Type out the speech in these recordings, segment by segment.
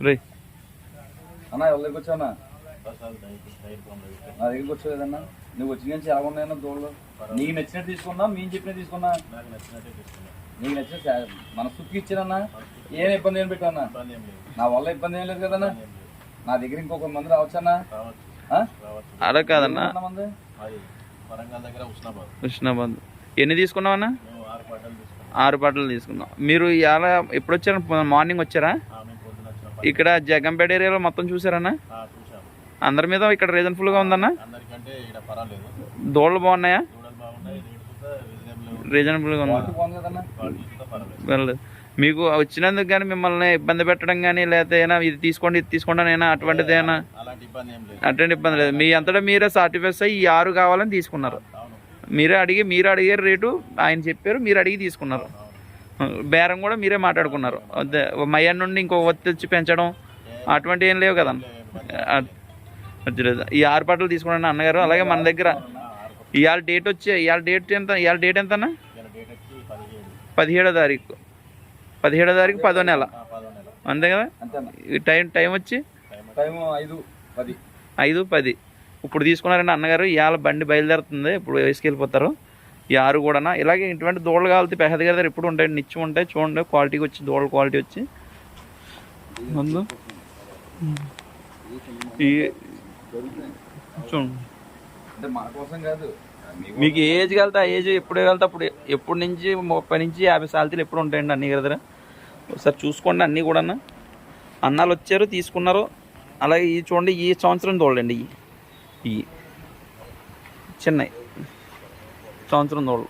రే అన్న ఎవరి దగ్గర వచ్చావన్నా? నా దగ్గరికి వచ్చేదన్నా నువ్వు వచ్చిన నుంచి ఎలా ఉన్నాయన్నా దోళ్ళు నీకు నచ్చినట్టు తీసుకున్నా మేము చెప్పినట్టు తీసుకున్నా. నీకు నచ్చిన సా- మనసుకి ఇచ్చానన్నా. ఏం ఇబ్బంది ఏం పెట్టానా నా వల్ల ఇబ్బంది ఏం లేదు కదన్నా. నా దగ్గర ఇంకొక మంది రావచ్చన్నా? అలా కాదన్నా. దగ్గర కృష్ణాబాద్ ఎన్ని తీసుకున్నావన్నా? ఆరు పాటలు తీసుకున్నాం. మీరు ఇలా ఎప్పుడు వచ్చారు మార్నింగ్ వచ్చారా ఆ, మేము పొద్దున వచ్చిన ఇక్కడ జగంపేట ఏరియాలో మొత్తం చూసారన్నా? అందరి మీద ఇక్కడ రీజన్ఫుల్గా ఉందన్నా? దోళ్ళు బాగున్నాయా? రీజనబుల్గా ఉంది. మీకు వచ్చినందుకు కానీ మిమ్మల్ని ఇబ్బంది పెట్టడం కానీ లేకపోతే ఇది తీసుకోండి ఇది తీసుకోండి అయినా అటువంటిది లేదు. అటువంటి ఇబ్బంది లేదు. మీ అంతటా మీరే సాటిస్ఫై ఈ ఆరు కావాలని తీసుకున్నారు. మీరే అడిగి మీరు అడిగారు రేటు ఆయన చెప్పారు మీరు అడిగి తీసుకున్నారు. బేరం కూడా మీరే మాట్లాడుకున్నారు. మయ్య నుండి ఇంకో ఒత్తి వచ్చి పెంచడం అటువంటి ఏం లేవు కదన్న లేదు. ఈ ఆరు పాటలు తీసుకోండి అన్నగారు. అలాగే మన దగ్గర ఇవాళ డేట్ వచ్చి ఇవాళ డేట్ ఎంత ఇవాళ డేట్ ఎంత అన్న ఇలా డేట్ వచ్చి పదిహేడు తారీఖు. పదిహేడో తారీఖు పదో నెల. అంతే కదా? టైం టైం వచ్చి? టైం ఐదు పది. ఐదు పది. ఇప్పుడు తీసుకున్నారండి అన్నగారు. ఇవాళ బండి బయలుదేరుతుంది. ఇప్పుడు వేసుకెళ్ళిపోతారు. ఈ ఆరు కూడా ఇలాగే ఇటువంటి దూడలు కావాలి పెహద గారి దగ్గర ఎప్పుడు ఉంటాయి నిత్యం ఉంటాయి. చూడండి క్వాలిటీకి వచ్చి దూడల క్వాలిటీ వచ్చి. ముందు. ఈ చూడండి. మీకు ఏజ్ వెళ్తే ఆ ఏజ్ ఎప్పుడు వెళ్తే అప్పుడు ఎప్పటి నుంచి ముప్పై నుంచి యాభై సాలతీలు ఎప్పుడు ఉంటాయండి అన్ని దగ్గర ఒకసారి చూసుకోండి అన్నీ కూడా అన్నాలు వచ్చారు తీసుకున్నారు. అలాగే ఈ చూడండి ఈ సంవత్సరం చూడండి ఇవి. ఇవి చిన్నవి. సంవత్సరం దోళ్ళు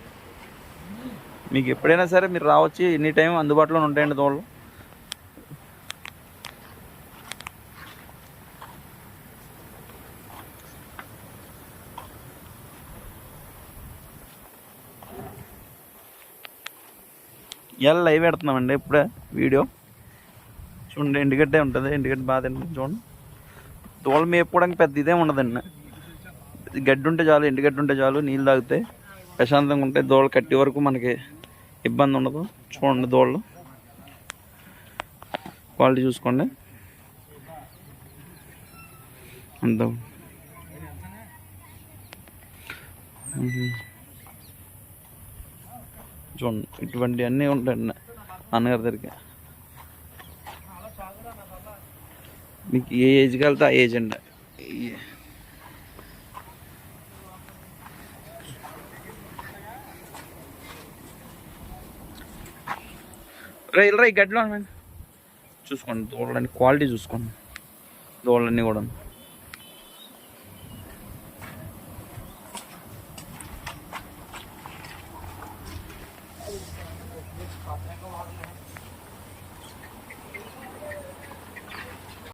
మీకు ఎప్పుడైనా సరే మీరు రావచ్చు ఎనీ టైం అందుబాటులో ఉంటాయండి దోళ్ళు ఇవాళ లైవ్ పెడుతున్నామండి ఇప్పుడే వీడియో? చూడండి ఎండుగడ్డే ఉంటుంది ఎండుగడ్డ బాగా తింటుంది చూడండి. దోళ మేపుకోవడానికి పెద్ద ఇదే ఉండదండి. గడ్డి ఉంటే చాలు ఎండుగడ్డి ఉంటే చాలు నీళ్ళు తాగితే ప్రశాంతంగా ఉంటాయి దోళ్ళు కట్టి వరకు మనకి ఇబ్బంది ఉండదు. చూడండి దోళ్ళు. క్వాలిటీ చూసుకోండి. అంత. చూడండి ఇటువంటి అన్నీ ఉంటాయండి నాన్నగారి దగ్గరికి. మీకు ఏ ఏజ్కి వెళ్తే ఆ ఏజ్ అండి. రే రే గడ్లో చూసుకోండి దూడలని క్వాలిటీ చూసుకోండి. దూడలన్నీ కూడా.